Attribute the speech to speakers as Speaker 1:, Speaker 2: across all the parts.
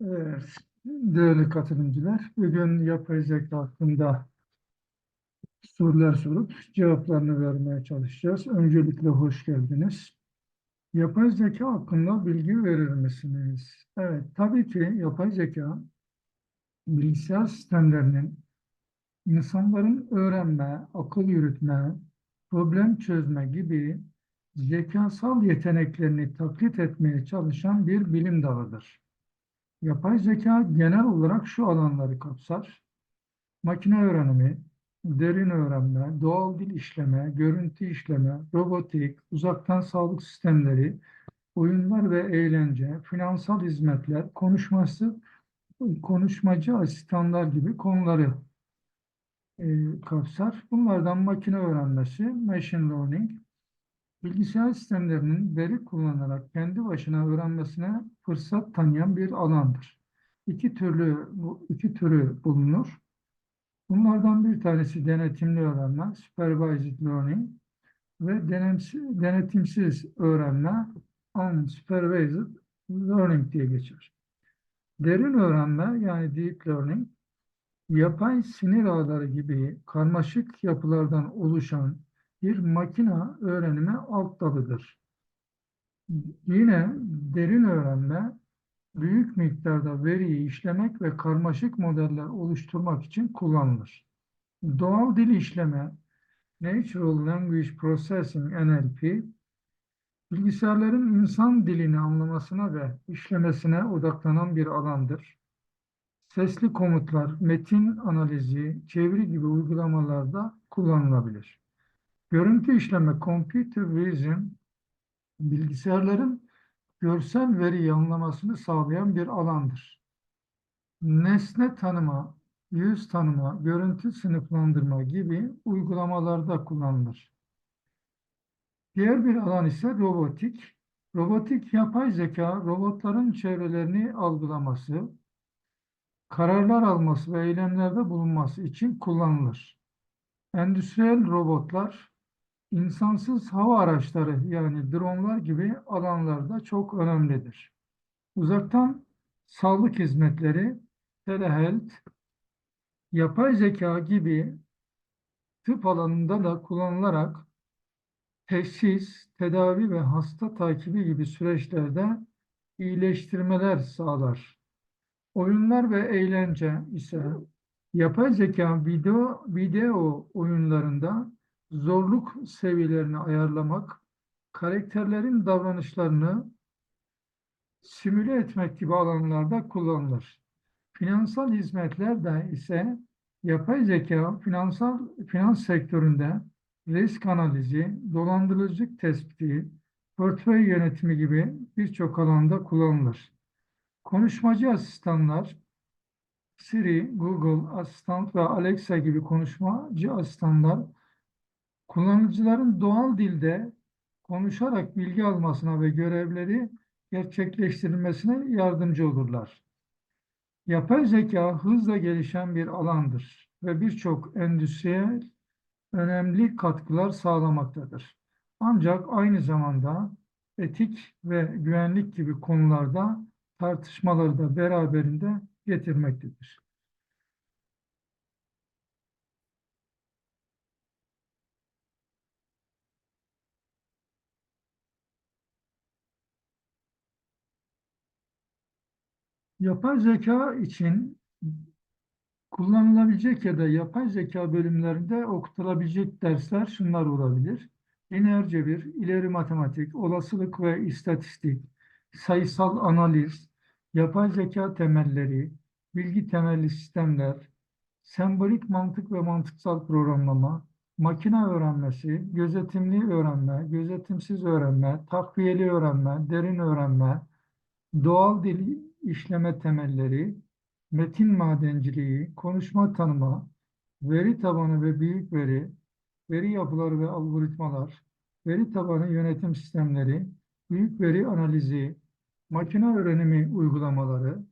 Speaker 1: Evet, değerli katılımcılar, bugün yapay zeka hakkında sorular sorup cevaplarını vermeye çalışacağız. Öncelikle hoş geldiniz. Yapay zeka hakkında bilgi verir misiniz? Evet, tabii ki yapay zeka bilgisayar sistemlerinin insanların öğrenme, akıl yürütme, problem çözme gibi zekasal yeteneklerini taklit etmeye çalışan bir bilim dalıdır. Yapay zeka genel olarak şu alanları kapsar. Makine öğrenimi, derin öğrenme, doğal dil işleme, görüntü işleme, robotik, uzaktan sağlık sistemleri, oyunlar ve eğlence, finansal hizmetler, konuşması, konuşmacı asistanlar gibi konuları e, kapsar. Bunlardan makine öğrenmesi, machine learning, bilgisayar sistemlerinin veri kullanarak kendi başına öğrenmesine fırsat tanıyan bir alandır. İki türlü bu iki türü bulunur. Bunlardan bir tanesi denetimli öğrenme, supervised learning ve denemsi- denetimsiz öğrenme, unsupervised learning diye geçer. Derin öğrenme yani deep learning, yapay sinir ağları gibi karmaşık yapılardan oluşan bir makina öğrenimi alt dalıdır. Yine derin öğrenme büyük miktarda veriyi işlemek ve karmaşık modeller oluşturmak için kullanılır. Doğal dil işleme, Natural Language Processing NLP, bilgisayarların insan dilini anlamasına ve işlemesine odaklanan bir alandır. Sesli komutlar, metin analizi, çeviri gibi uygulamalarda kullanılabilir. Görüntü işleme, computer vision, bilgisayarların görsel veriyi anlamasını sağlayan bir alandır. Nesne tanıma, yüz tanıma, görüntü sınıflandırma gibi uygulamalarda kullanılır. Diğer bir alan ise robotik. Robotik yapay zeka, robotların çevrelerini algılaması, kararlar alması ve eylemlerde bulunması için kullanılır. Endüstriyel robotlar, insansız hava araçları yani dronlar gibi alanlarda çok önemlidir. Uzaktan sağlık hizmetleri, telehealth, yapay zeka gibi tıp alanında da kullanılarak teşhis, tedavi ve hasta takibi gibi süreçlerde iyileştirmeler sağlar. Oyunlar ve eğlence ise yapay zeka video, video oyunlarında zorluk seviyelerini ayarlamak, karakterlerin davranışlarını simüle etmek gibi alanlarda kullanılır. Finansal hizmetler ise yapay zeka finansal finans sektöründe risk analizi, dolandırıcılık tespiti, portföy yönetimi gibi birçok alanda kullanılır. Konuşmacı asistanlar, Siri, Google Asistan ve Alexa gibi konuşmacı asistanlar kullanıcıların doğal dilde konuşarak bilgi almasına ve görevleri gerçekleştirilmesine yardımcı olurlar. Yapay zeka hızla gelişen bir alandır ve birçok endüstriye önemli katkılar sağlamaktadır. Ancak aynı zamanda etik ve güvenlik gibi konularda tartışmaları da beraberinde getirmektedir. Yapay zeka için kullanılabilecek ya da yapay zeka bölümlerinde okutulabilecek dersler şunlar olabilir. Lineer cebir, ileri matematik, olasılık ve istatistik, sayısal analiz, yapay zeka temelleri, bilgi temelli sistemler, sembolik mantık ve mantıksal programlama, makine öğrenmesi, gözetimli öğrenme, gözetimsiz öğrenme, takviyeli öğrenme, derin öğrenme, doğal dil işleme temelleri, metin madenciliği, konuşma tanıma, veri tabanı ve büyük veri, veri yapıları ve algoritmalar, veri tabanı yönetim sistemleri, büyük veri analizi, makine öğrenimi uygulamaları,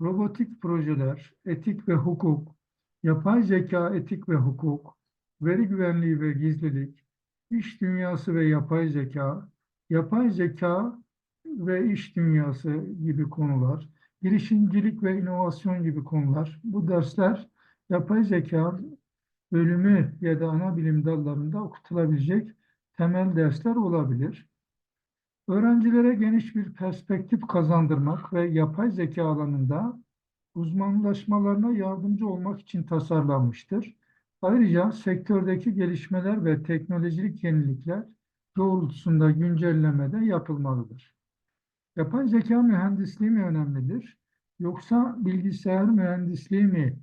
Speaker 1: robotik projeler, etik ve hukuk, yapay zeka etik ve hukuk, veri güvenliği ve gizlilik, iş dünyası ve yapay zeka, yapay zeka ve iş dünyası gibi konular, girişimcilik ve inovasyon gibi konular. Bu dersler yapay zeka bölümü ya da ana bilim dallarında okutulabilecek temel dersler olabilir. Öğrencilere geniş bir perspektif kazandırmak ve yapay zeka alanında uzmanlaşmalarına yardımcı olmak için tasarlanmıştır. Ayrıca sektördeki gelişmeler ve teknolojik yenilikler doğrultusunda güncelleme de yapılmalıdır. Yapay zeka mühendisliği mi önemlidir yoksa bilgisayar mühendisliği mi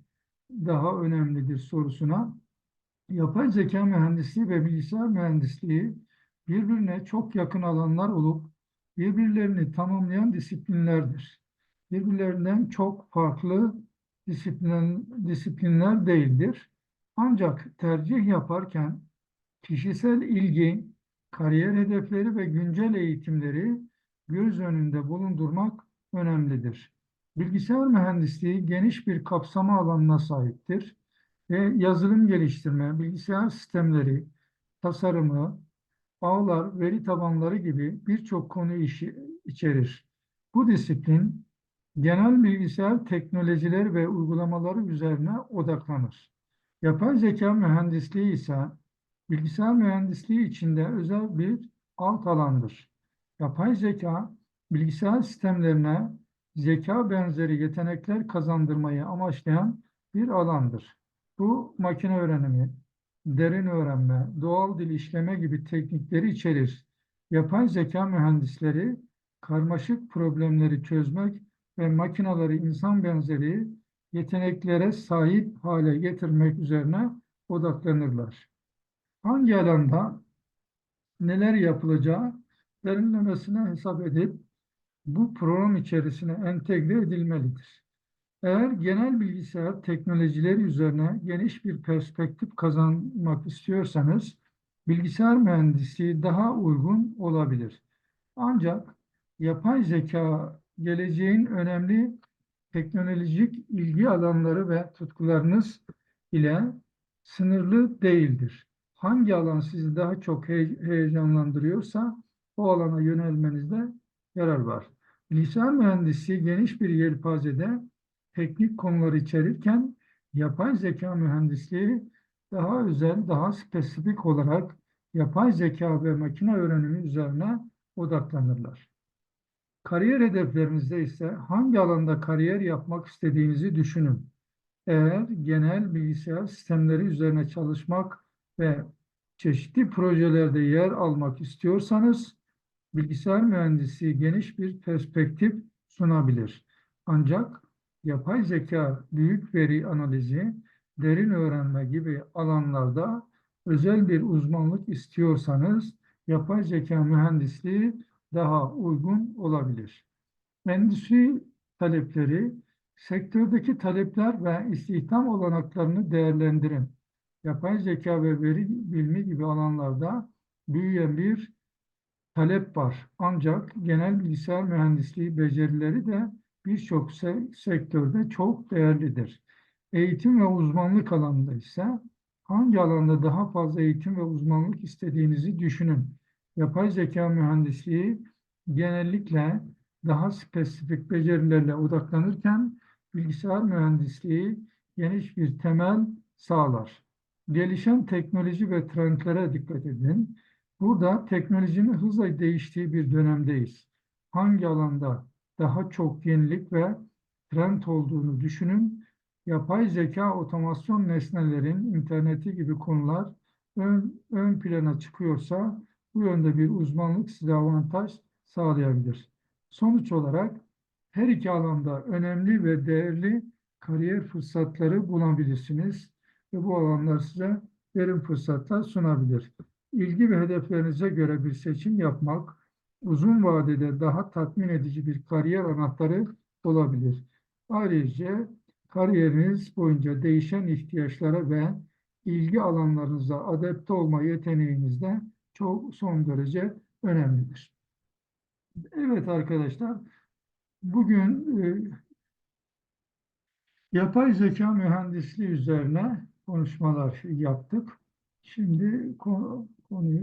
Speaker 1: daha önemlidir sorusuna yapay zeka mühendisliği ve bilgisayar mühendisliği birbirine çok yakın alanlar olup birbirlerini tamamlayan disiplinlerdir. Birbirlerinden çok farklı disiplin, disiplinler değildir. Ancak tercih yaparken kişisel ilgi, kariyer hedefleri ve güncel eğitimleri göz önünde bulundurmak önemlidir. Bilgisayar mühendisliği geniş bir kapsama alanına sahiptir ve yazılım geliştirme, bilgisayar sistemleri, tasarımı, ağlar, veri tabanları gibi birçok konu işi içerir. Bu disiplin genel bilgisayar teknolojileri ve uygulamaları üzerine odaklanır. Yapay zeka mühendisliği ise bilgisayar mühendisliği içinde özel bir alt alandır. Yapay zeka bilgisayar sistemlerine zeka benzeri yetenekler kazandırmayı amaçlayan bir alandır. Bu makine öğrenimi, derin öğrenme, doğal dil işleme gibi teknikleri içerir. Yapay zeka mühendisleri karmaşık problemleri çözmek ve makinaları insan benzeri yeteneklere sahip hale getirmek üzerine odaklanırlar. Hangi alanda neler yapılacağı derinlemesine hesap edip bu program içerisine entegre edilmelidir. Eğer genel bilgisayar teknolojileri üzerine geniş bir perspektif kazanmak istiyorsanız bilgisayar mühendisliği daha uygun olabilir. Ancak yapay zeka geleceğin önemli teknolojik ilgi alanları ve tutkularınız ile sınırlı değildir. Hangi alan sizi daha çok heyecanlandırıyorsa o alana yönelmenizde yarar var. Bilgisayar mühendisliği geniş bir yelpazede teknik konular içerirken yapay zeka mühendisliği daha özel, daha spesifik olarak yapay zeka ve makine öğrenimi üzerine odaklanırlar. Kariyer hedeflerinizde ise hangi alanda kariyer yapmak istediğinizi düşünün. Eğer genel bilgisayar sistemleri üzerine çalışmak ve çeşitli projelerde yer almak istiyorsanız bilgisayar mühendisliği geniş bir perspektif sunabilir. Ancak yapay zeka, büyük veri analizi, derin öğrenme gibi alanlarda özel bir uzmanlık istiyorsanız yapay zeka mühendisliği daha uygun olabilir. Endüstri talepleri, sektördeki talepler ve istihdam olanaklarını değerlendirin. Yapay zeka ve veri bilimi gibi alanlarda büyüyen bir talep var. Ancak genel bilgisayar mühendisliği becerileri de birçok se sektörde çok değerlidir. Eğitim ve uzmanlık alanında ise hangi alanda daha fazla eğitim ve uzmanlık istediğinizi düşünün. Yapay zeka mühendisliği genellikle daha spesifik becerilerle odaklanırken bilgisayar mühendisliği geniş bir temel sağlar. Gelişen teknoloji ve trendlere dikkat edin. Burada teknolojinin hızla değiştiği bir dönemdeyiz. Hangi alanda daha çok yenilik ve trend olduğunu düşünün. Yapay zeka, otomasyon nesnelerin interneti gibi konular ön, ön plana çıkıyorsa bu yönde bir uzmanlık size avantaj sağlayabilir. Sonuç olarak her iki alanda önemli ve değerli kariyer fırsatları bulabilirsiniz ve bu alanlar size verim fırsatlar sunabilir. İlgi ve hedeflerinize göre bir seçim yapmak uzun vadede daha tatmin edici bir kariyer anahtarı olabilir. Ayrıca kariyeriniz boyunca değişen ihtiyaçlara ve ilgi alanlarınıza adapte olma yeteneğiniz de çok son derece önemlidir. Evet arkadaşlar, bugün e, yapay zeka mühendisliği üzerine konuşmalar yaptık. Şimdi on